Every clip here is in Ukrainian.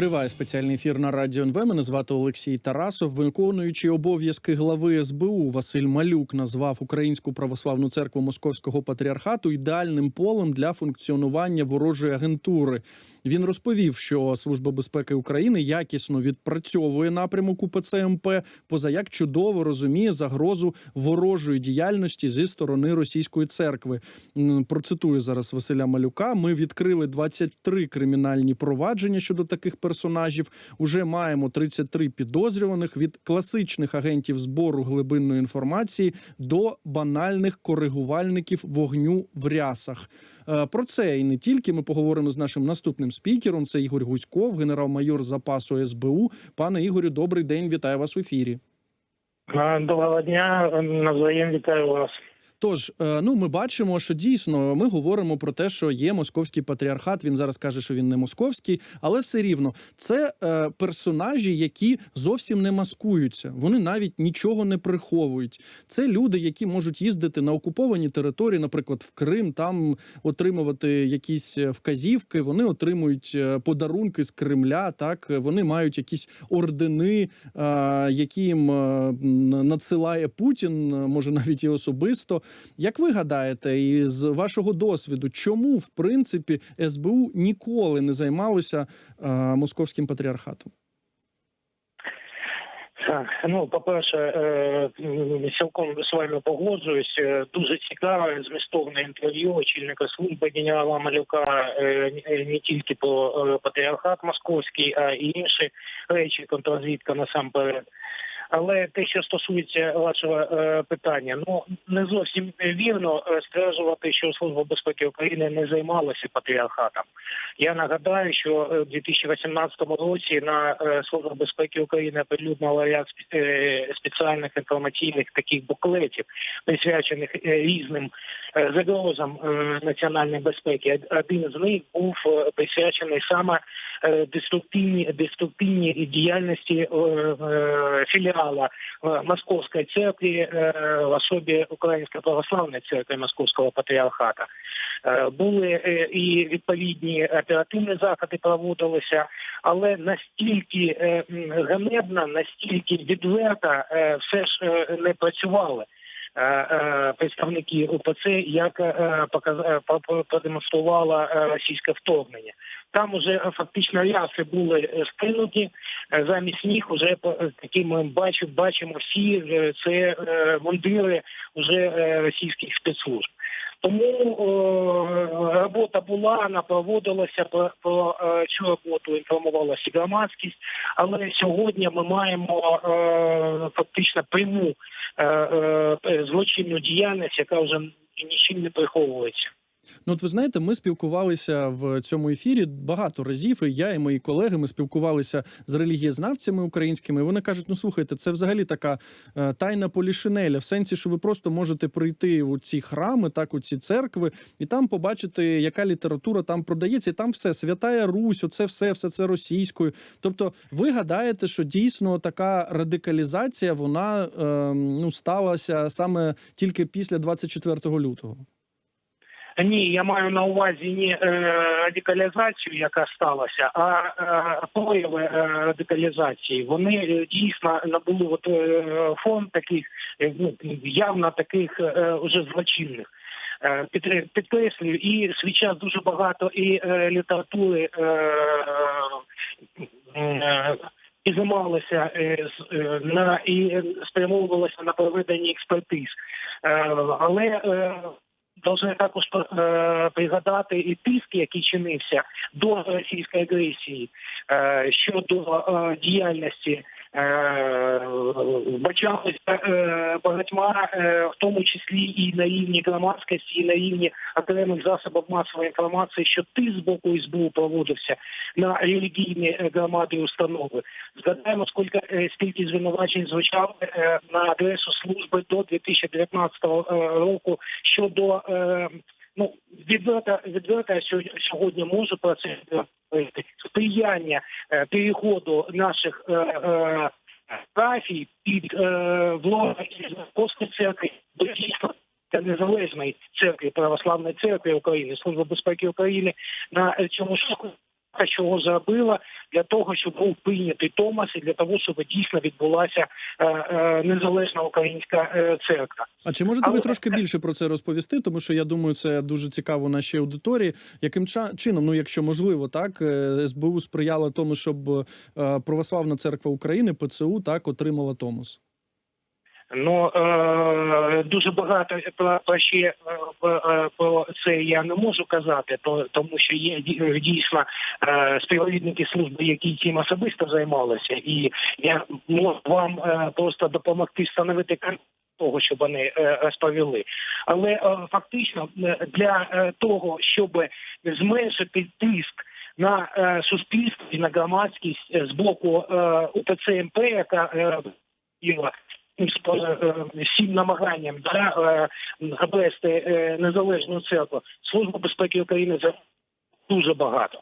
Триває спеціальний ефір на радіо НВ. Мене звати Олексій Тарасов. Виконуючий обов'язки глави СБУ Василь Малюк назвав Українську православну церкву Московського патріархату ідеальним полем для функціонування ворожої агентури. Він розповів, що Служба безпеки України якісно відпрацьовує напрямок УПЦ МП, позаяк чудово розуміє загрозу ворожої діяльності зі сторони російської церкви. Процитую зараз Василя Малюка. Ми відкрили 23 кримінальні провадження щодо таких персонажів. Уже маємо 33 підозрюваних від класичних агентів збору глибинної інформації до банальних коригувальників вогню в рясах. Е, Про це і не тільки ми поговоримо з нашим наступним спікером. Це Ігор Гуськов, генерал-майор запасу СБУ. Пане Ігорю, добрий день. Вітаю вас в ефірі. А, Доброго дня, навзаєм вітаю вас. Тож, е, ну ми бачимо, що дійсно ми говоримо про те, що є московський патріархат. Він зараз каже, що він не московський, але все рівно це е, персонажі, які зовсім не маскуються. Вони навіть нічого не приховують. Це люди, які можуть їздити на окуповані території, наприклад, в Крим, там отримувати якісь е, вказівки. Вони отримують подарунки з Кремля. Так вони мають якісь ордени, які їм надсилає Путін, може навіть і особисто. Як ви гадаєте, із вашого досвіду, чому в принципі СБУ ніколи не займалося е, московським патріархатом? Ну по-перше, е, цілком з вами погоджуюсь. Е, Дуже цікаве змістовне інтерв'ю очільника служби генерала Малюка е, не- тільки про патріархат московський, а і інші речі, контррозвідка насамперед. Але те, що стосується вашого е, питання, ну не зовсім вірно е, стверджувати, що служба безпеки України не займалася патріархатом. Я нагадаю, що е, в 2018 році на служба безпеки України оприлюднила ряд спе- спеціальних інформаційних таких буклетів, присвячених різним загрозам національної безпеки. Один з них був присвячений саме деструктивній деструктивній діяльності е, е, в Московской церкви е, в особі Украинской православной церкви Московського патріархата. Е, Були е, і відповідні оперативні заходи проводилися, але настільки е, ганебно, настільки відверто е, все ж е, не працювали. Е, е, Представники УПЦ, як е, показ- про- про- продемонструвало е, російське вторгнення. Там уже фактично ряси були скинуті. Замість них Уже такі ми бачимо, бачимо всі це мундири вже російських спецслужб. Тому е, робота була, вона проводилася про, про е, цю роботу інформувалася громадськість, але сьогодні ми маємо е, фактично пряму е, е, злочинну діяльність, яка вже нічим не приховується. Ну, от ви знаєте, ми спілкувалися в цьому ефірі багато разів. І я і мої колеги ми спілкувалися з релігієзнавцями українськими. Вони кажуть: ну слухайте, це взагалі така е, тайна полішинеля, в сенсі, що ви просто можете прийти у ці храми, так у ці церкви, і там побачити, яка література там продається, і там все святая Русь, оце все, все це російською. Тобто, ви гадаєте, що дійсно така радикалізація вона е, ну сталася саме тільки після 24 лютого. Ні, я маю на увазі не е, радикалізацію, яка сталася, а е, прояви е, радикалізації. Вони дійсно набули от, фон таких ну, явно таких уже злочинних. Підкреслюю, і свій час дуже багато і літератури і займалися з- е, на і спрямовувалися на проведення експертиз. Але Должны також е, пригадати і тиск, який чинився до російської агресії е, щодо е, діяльності вбачалися е, багатьма, е, в тому числі і на рівні громадськості, і на рівні окремих засобів масової інформації, що тиск з боку СБУ проводився на релігійні е, громади і установи. Згадаємо, скільки, е, скільки звинувачень звучало е, на адресу служби до 2019 е, року щодо е, ну відверто відверто сьогодні- можу про це говорити. Сприяння е, переходу наших е, е, графій під е, владу Московської церкви до дійсно та незалежної церкви православної церкви України, служби безпеки України на цьому шляху чого зробила для того, щоб був прийнятий Томас і для того, щоб дійсно відбулася е, е, незалежна українська е, церква. А чи можете ви трошки більше про це розповісти? Тому що я думаю, це дуже цікаво нашій аудиторії. Яким чином, ну якщо можливо, так СБУ сприяла тому, щоб православна церква України ПЦУ так отримала Томос. Ну е, дуже багато про, про ще про, це я не можу казати, то тому що є ді- дійсно е, співробітники служби, які цим особисто займалися, і я можу вам е, просто допомогти встановити картину того, щоб вони е, розповіли. Але е, фактично для е, того, щоб зменшити тиск на суспільство і на громадськість з боку УПЦ МП, яка всім намаганням да, е, обвести е, незалежну церкву. Служба безпеки України за дуже багато.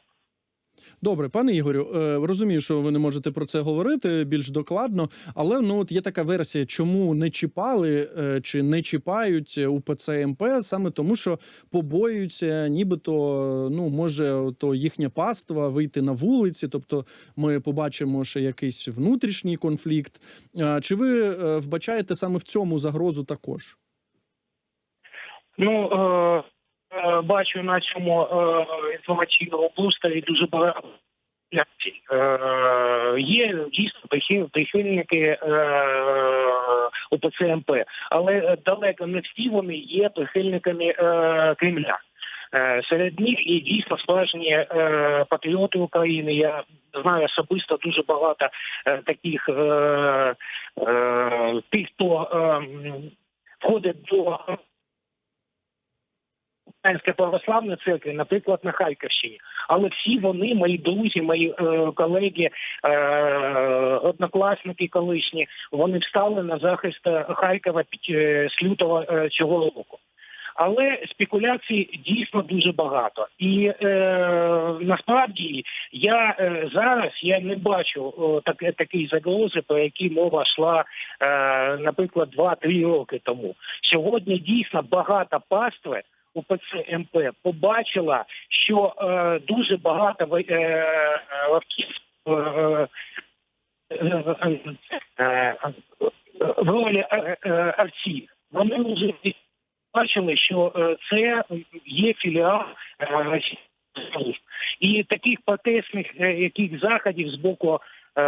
Добре, пане Ігорю, е, розумію, що ви не можете про це говорити більш докладно, але ну от є така версія, чому не чіпали е, чи не чіпають УПЦ МП, саме тому, що побоюються, нібито ну може то їхня паства вийти на вулиці, тобто ми побачимо ще якийсь внутрішній конфлікт. Чи ви е, вбачаєте саме в цьому загрозу також? Ну е, е, бачу на цьому е, інформаційному просторі дуже багато. Е, є дійсно прихильники е, УПЦ МП, але далеко не всі вони є прихильниками е, Кремля. Е, Серед них є дійсно справжні е, патріоти України. Я знаю особисто дуже багато е, таких е, е, тих, хто е, входить до Української православної церкви, наприклад, на Харківщині. Але всі вони, мої друзі, мої е, колеги, е, однокласники колишні, вони встали на захист е, Харкова е, з лютого е, цього року. Але спекуляцій дійсно дуже багато, і е, насправді я е, зараз я не бачу о, так, такої загрози, про які мова йшла, е, наприклад, 2-3 роки тому. Сьогодні дійсно багато пастви УПЦ МП побачила, що е, дуже багато е, лавків е, е, в ролі е. Вони вже бачили, що це є філіал. І таких протестних яких заходів з боку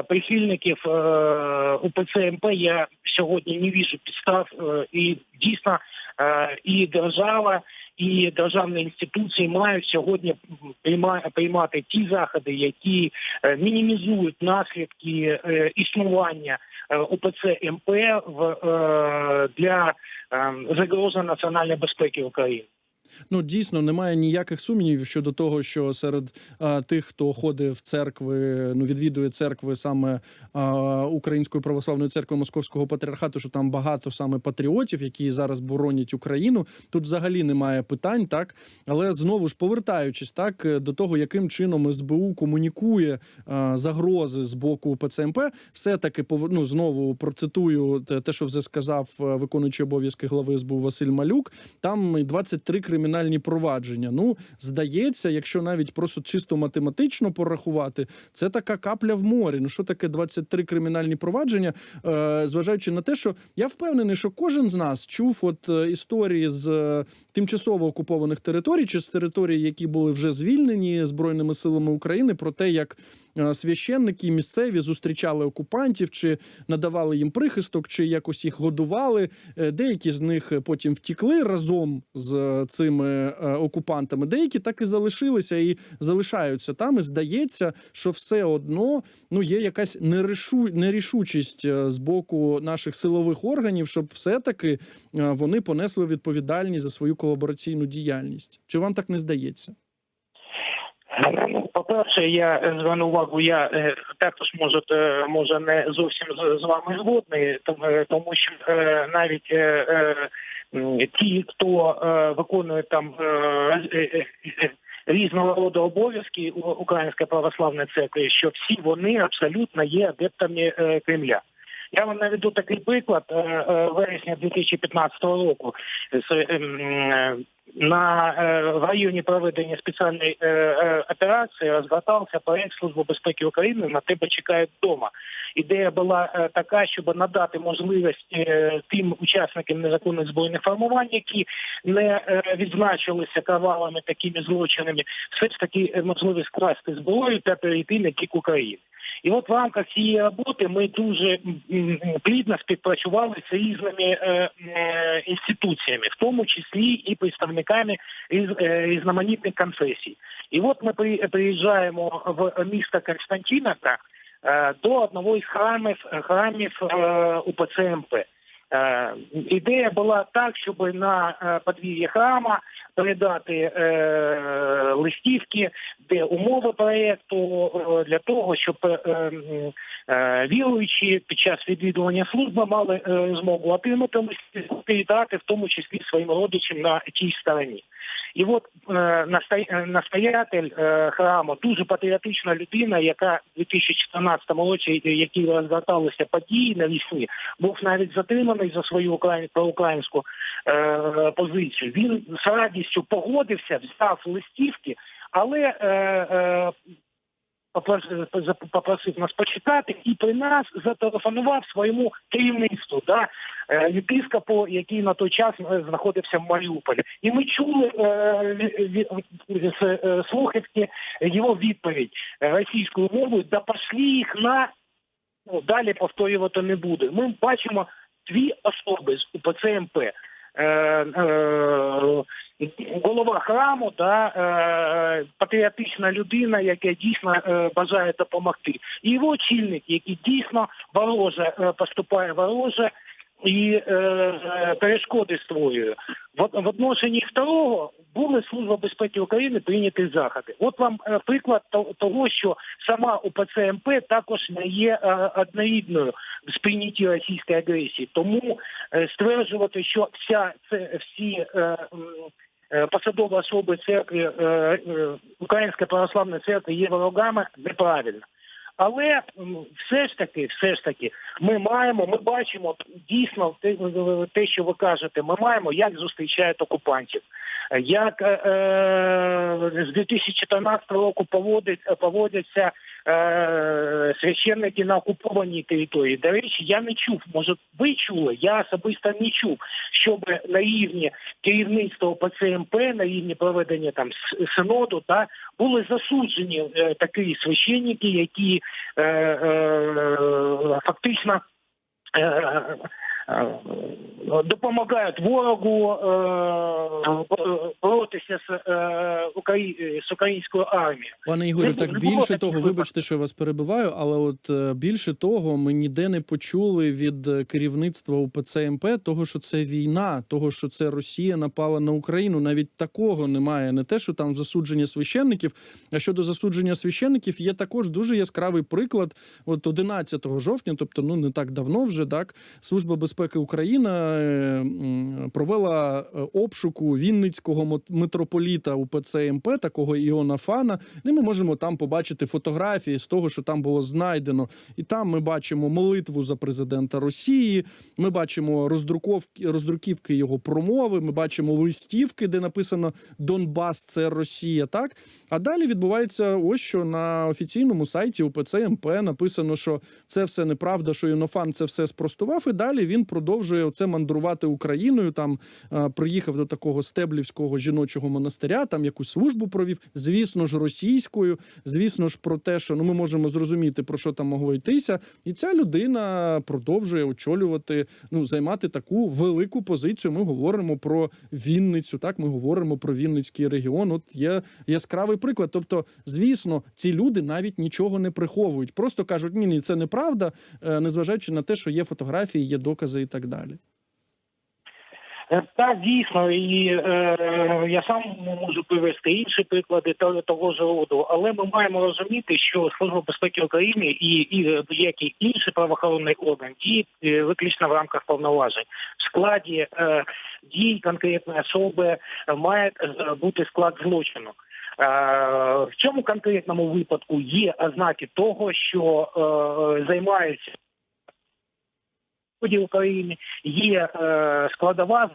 прихильників УПЦ МП я сьогодні не віжу підстав. І дійсно і держава, і державні інституції мають сьогодні прийма- приймати ті заходи, які е, мінімізують наслідки е, існування ОПЦ УПЦ МП е, для е, загрози національної безпеки України. Ну дійсно немає ніяких сумнівів щодо того, що серед а, тих, хто ходить в церкви, ну відвідує церкви саме а, Української православної церкви Московського патріархату, що там багато саме патріотів, які зараз боронять Україну. Тут взагалі немає питань, так але знову ж повертаючись так до того, яким чином СБУ комунікує а, загрози з боку ПЦМП, все таки ну, знову процитую те, що вже сказав виконуючий обов'язки глави СБУ Василь Малюк. Там 23 кримінальні провадження. Ну, здається, якщо навіть просто чисто математично порахувати, це така капля в морі. Ну що таке 23 кримінальні провадження? Е, зважаючи на те, що я впевнений, що кожен з нас чув от е, історії з е, тимчасово окупованих територій чи з територій, які були вже звільнені збройними силами України, про те, як священники місцеві зустрічали окупантів, чи надавали їм прихисток, чи якось їх годували. Е, Деякі з них потім втікли разом з е, цими е, окупантами. Деякі так і залишилися і залишаються там. І здається, що все одно ну є якась нерешу, нерішучість е, з боку наших силових органів, щоб все-таки е, вони понесли відповідальність за свою колабораційну діяльність. Чи вам так не здається? По-перше, я е, зверну увагу, я е, також може, е, може не зовсім з, вами згодний, тому, що навіть ті, хто виконує там різного роду обов'язки Української православної церкви, що всі вони абсолютно є адептами Кремля. Я вам наведу такий приклад Е, е, вересня 2015 року. Ем, На е, в районі проведення спеціальної операції розгортався проект Служби безпеки України на тебе чекають вдома. Ідея була така, щоб надати можливість тим учасникам незаконних збройних формувань, які не відзначилися кровавими такими злочинами, все ж таки можливість скласти зброю та перейти на бік України. І от в рамках цієї роботи ми дуже плідно співпрацювали з різними е, е, інституціями, в тому числі і представниками е, різноманітних конфесій. І от ми при- приїжджаємо в місто Константиновка до одного із храмів храмів УПЦ МП. Ідея була так, щоб на подвір'я храма передати е, листівки, де умови проєкту е, для того, щоб е, е, віруючі під час відвідування служби мали е, змогу отримати листівки, передати в тому числі своїм родичам на тій стороні. І от е, е, настоятель е, храму дуже патріотична людина, яка в 2014 році, які розгорталися події навесні, був навіть затриманий за свою україн- проукраїнську позицію. Він з радістю погодився, взяв листівки, але е, е, попросив нас почекати і при нас зателефонував своєму керівництву, да, е, єпископу, який на той час е, знаходився в Маріуполі. І ми чули е, з слухавки його відповідь російською мовою, да пошли їх на ну, далі повторювати не буде. Ми бачимо дві особи з УПЦ МП. Голова храму, да, е, патріотична людина, яка дійсно е, бажає допомогти. І його очільник, який дійсно вороже е, поступає вороже і е, е, перешкоди створює. В, в одношенні второго були Служба безпеки України прийняті заходи. От вам е, приклад то- того, що сама УПЦ МП також не є е, одноїдною в сприйнятті російської агресії. Тому стверджувати, що вся це всі. е, Посадові особи церкви е, е, Української православної церкви є ворогами неправильно. Але все ж таки, все ж таки, ми маємо, ми бачимо дійсно те, що ви кажете, ми маємо, як зустрічають окупантів, як е, е, з 2014 року поводить, поводяться е, священники на окупованій території. До речі, я не чув, може ви чули, я особисто не чув, щоб на рівні керівництва ПЦМП, на рівні проведення там синоду, та були засуджені е, такі священники, які е, е, фактично. е, Допомагають ворогу е, боротися з, е, з українською армією. Пане Ігорю, так більше того, вибачте, що я вас перебиваю, але от е, більше того, ми ніде не почули від е, керівництва УПЦ МП того, що це війна, того, що це Росія напала на Україну. Навіть такого немає. Не те, що там засудження священників. А щодо засудження священників, є також дуже яскравий приклад. От 11 жовтня, тобто ну не так давно вже так, служба безпеки України е, м, провела е, обшуку Вінницького митрополіта УПЦ МП, такого Іона Фана. І ми можемо там побачити фотографії з того, що там було знайдено. І там ми бачимо молитву за президента Росії. Ми бачимо роздруковки, роздруківки його промови. Ми бачимо листівки, де написано Донбас це Росія. Так а далі відбувається ось що на офіційному сайті УПЦ МП написано, що це все неправда, що Інофан це все спростував. І далі він продовжує оце мандрувати Україною. Там е, приїхав до такого стеблівського жіночого монастиря, там якусь службу провів. Звісно ж, російською. Звісно ж, про те, що ну ми можемо зрозуміти про що там могло йтися, і ця людина продовжує очолювати, ну займати таку велику позицію. Ми говоримо про Вінницю. Так, ми говоримо про Вінницький регіон. От є яскравий приклад. Тобто, звісно, ці люди навіть нічого не приховують, просто кажуть, ні, ні, це неправда, е, незважаючи на те, що є фотографії, є докази і так далі. Е, Так, дійсно, і е, я сам можу привести інші приклади того, ж роду, але ми маємо розуміти, що Служба безпеки України і, і будь-який інший правоохоронний орган діє е, виключно в рамках повноважень. В складі е, дій конкретної особи має е, бути склад злочину. В цьому конкретному випадку є ознаки того, що е, займаються сході України є е, складова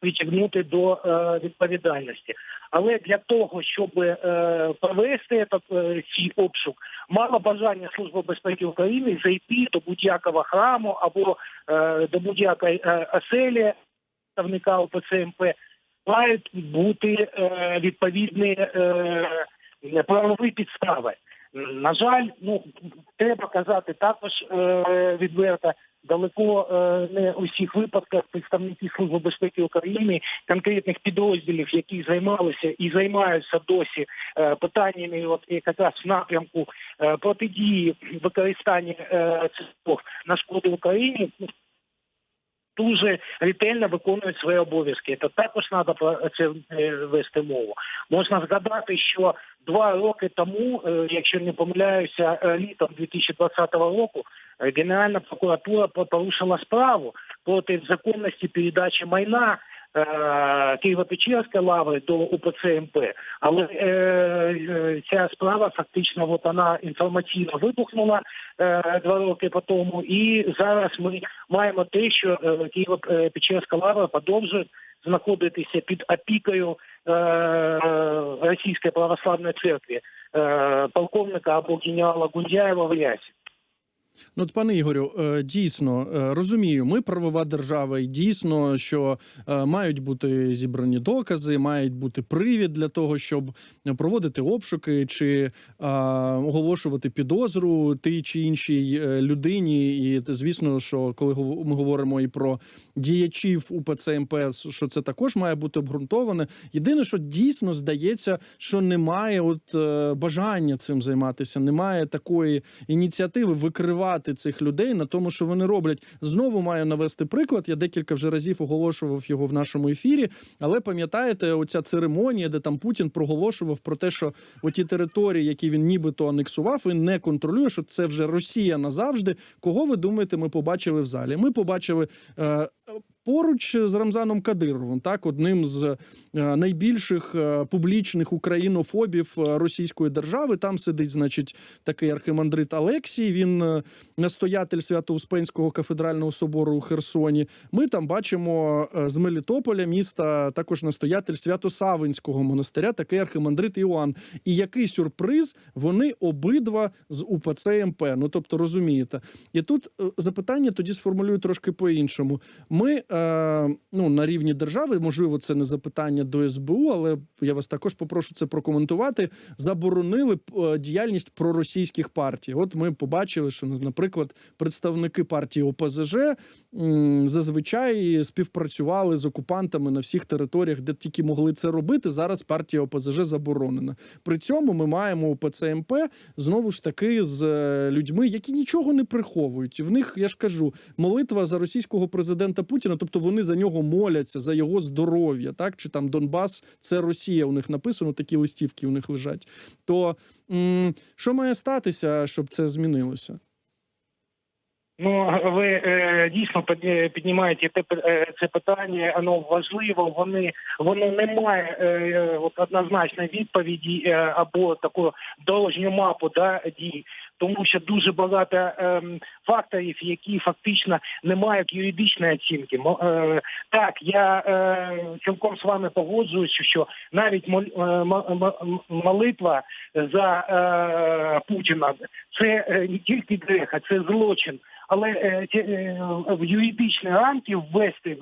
притягнути до е, відповідальності. Але для того, щоб е, провести цей обшук, мало бажання Служби безпеки України зайти до будь-якого храму або до будь-якої оселі представника ОПЦМП, мають бути відповідні правові підстави. На жаль, ну треба казати також відверто. Далеко е, не у всіх випадках представники Служби безпеки України, конкретних підрозділів, які займалися і займаються досі е, питаннями, от якраз в напрямку е, протидії використання цих на шкоду Україні, дуже ретельно виконують свої обов'язки. Це також треба про це е, вести мову. Можна згадати, що два роки тому, е, якщо не помиляюся, е, літом 2020 року Генеральна прокуратура порушила справу проти законності передачі майна. Е, Києво-Печерської лаври до УПЦ МП, але е, е, ця справа фактично от вона інформаційно вибухнула два роки по тому, і зараз ми маємо те, що Києво-Печерська лавра продовжує знаходитися під опікою Російської православної церкви полковника або генерала Гундяєва в Рясі. Ну, от, пане Ігорю, е, дійсно е, розумію, ми правова держава, і дійсно, що е, мають бути зібрані докази, мають бути привід для того, щоб проводити обшуки чи оголошувати підозру тій чи іншій людині. І звісно, що коли ми говоримо і про діячів УПЦ МП, що це також має бути обґрунтоване. Єдине, що дійсно здається, що немає от бажання цим займатися, немає такої ініціативи викривати цих людей на тому, що вони роблять. Знову маю навести приклад. Я декілька вже разів оголошував його в нашому ефірі. Але пам'ятаєте, оця церемонія, де там Путін проголошував про те, що оті території, які він нібито анексував, він не контролює, що це вже Росія назавжди. Кого ви думаєте, ми побачили в залі? Ми побачили. Е, Поруч з Рамзаном Кадировим, так одним з е, найбільших е, публічних українофобів е, Російської держави. Там сидить, значить, такий архимандрит Алексій. Він настоятель Свято-Успенського кафедрального собору у Херсоні. Ми там бачимо з Мелітополя міста також настоятель Свято-Савинського монастиря, такий архимандрит Іоанн. І який сюрприз вони обидва з УПЦ МП. Ну тобто розумієте, і тут запитання тоді сформулюю трошки по-іншому. Ми е, ну на рівні держави, можливо, це не запитання до СБУ, але я вас також попрошу це прокоментувати. Заборонили е, діяльність проросійських партій. От ми побачили, що, наприклад, представники партії ОПЗЖ зазвичай співпрацювали з окупантами на всіх територіях, де тільки могли це робити. Зараз партія ОПЗЖ заборонена. При цьому ми маємо ОПЦ МП знову ж таки з е, людьми, які нічого не приховують. В них я ж кажу, молитва за російського президента Путіна, тобто вони за нього моляться, за його здоров'я, так чи там Донбас це Росія. У них написано такі листівки. У них лежать. То м, що має статися, щоб це змінилося? Ну ви е, дійсно піднімаєте те е, це питання, воно важливо. Вони воно не має е, от однозначної відповіді е, або таку дорожню мапу да дій, тому що дуже багато е, факторів, які фактично не мають юридичної оцінки. Мо- е, так, я е, цілком з вами погоджуюся, що навіть мол- е, молитва за е, Путіна це е, не тільки грех, а це злочин. Але е, е, в юридичні рамки ввести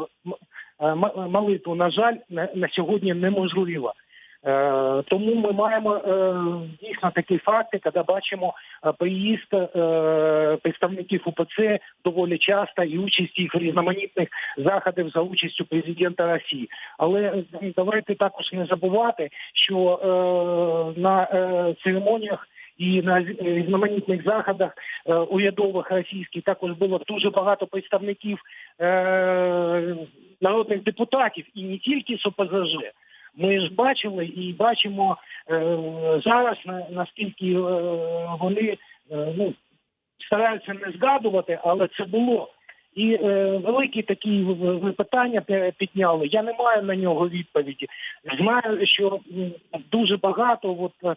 е, молитву, на жаль, на, на сьогодні неможливо. Е, тому ми маємо е, дійсно такі факти, коли бачимо е, приїзд представників УПЦ доволі часто і участь їх в різноманітних заходах за участю президента Росії. Але давайте також не забувати, що на церемоніях і на різноманітних заходах е, урядових російських також було дуже багато представників е, народних депутатів і не тільки з ОПЗЖ. Ми ж бачили і бачимо е, зараз на- наскільки е, вони е, ну стараються не згадувати, але це було. І е, великі такі питання підняли. Я не маю на нього відповіді. Знаю, що дуже багато от,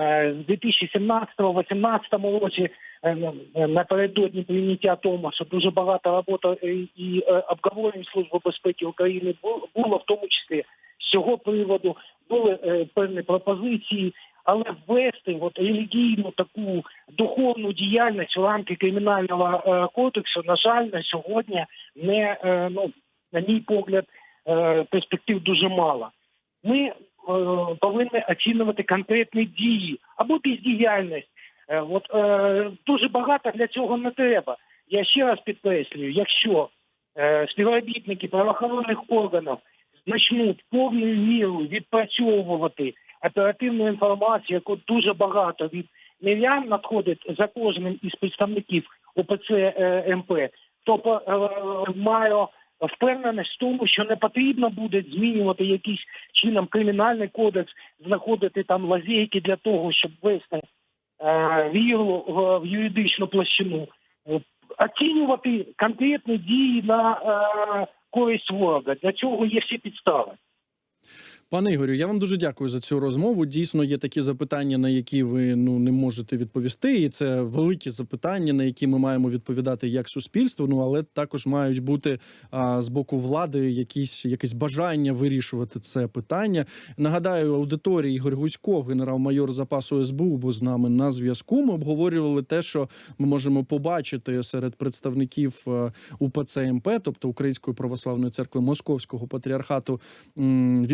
е, з 2017-2018 році е, напередодні прийняття Томасу дуже багато роботи е, і е, обговорень Служби безпеки України було, в тому числі з цього приводу були е, певні пропозиції, але ввести от релігійну таку духовну діяльність в рамки кримінального е, кодексу, на жаль, на сьогодні не е, ну на мій погляд е, перспектив дуже мало. Ми е, повинні оцінювати конкретні дії або бездіяльність. Е, От е, дуже багато для цього не треба. Я ще раз підкреслюю, якщо е, співробітники правоохоронних органів почнуть повною мірою відпрацьовувати оперативну інформацію, яку дуже багато від мирян надходить за кожним із представників ОПЦ е, МП, то е, маю впевненість в тому, що не потрібно буде змінювати якийсь чином кримінальний кодекс, знаходити там лазейки для того, щоб ввести е, віру в- юридичну площину, оцінювати конкретні дії на користь ворога. Для цього є всі підстави. Пане Ігорю, я вам дуже дякую за цю розмову. Дійсно, є такі запитання, на які ви ну не можете відповісти, і це великі запитання, на які ми маємо відповідати як суспільство. Ну але також мають бути а, з боку влади якісь якесь бажання вирішувати це питання. Нагадаю, аудиторії Ігор Гусько, генерал-майор запасу СБУ, був з нами на зв'язку. Ми обговорювали те, що ми можемо побачити серед представників е, УПЦ МП, тобто Української православної церкви Московського патріархату, м,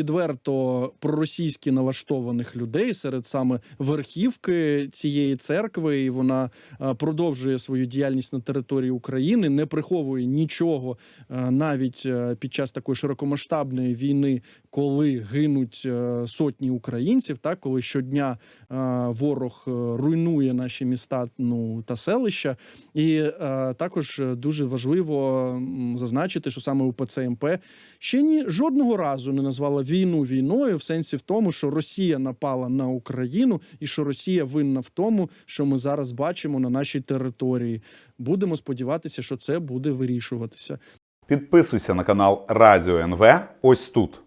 відверто проросійськи налаштованих людей серед саме верхівки цієї церкви, і вона е, продовжує свою діяльність на території України, не приховує нічого е, навіть е, під час такої широкомасштабної війни, коли гинуть сотні українців, так коли щодня ворог руйнує наші міста ну та селища. І також дуже важливо зазначити, що саме УПЦ МП ще ні жодного разу не назвала війну війною, в сенсі в тому, що Росія напала на Україну, і що Росія винна в тому, що ми зараз бачимо на нашій території. Будемо сподіватися, що це буде вирішуватися. Підписуйся на канал Радіо НВ ось тут.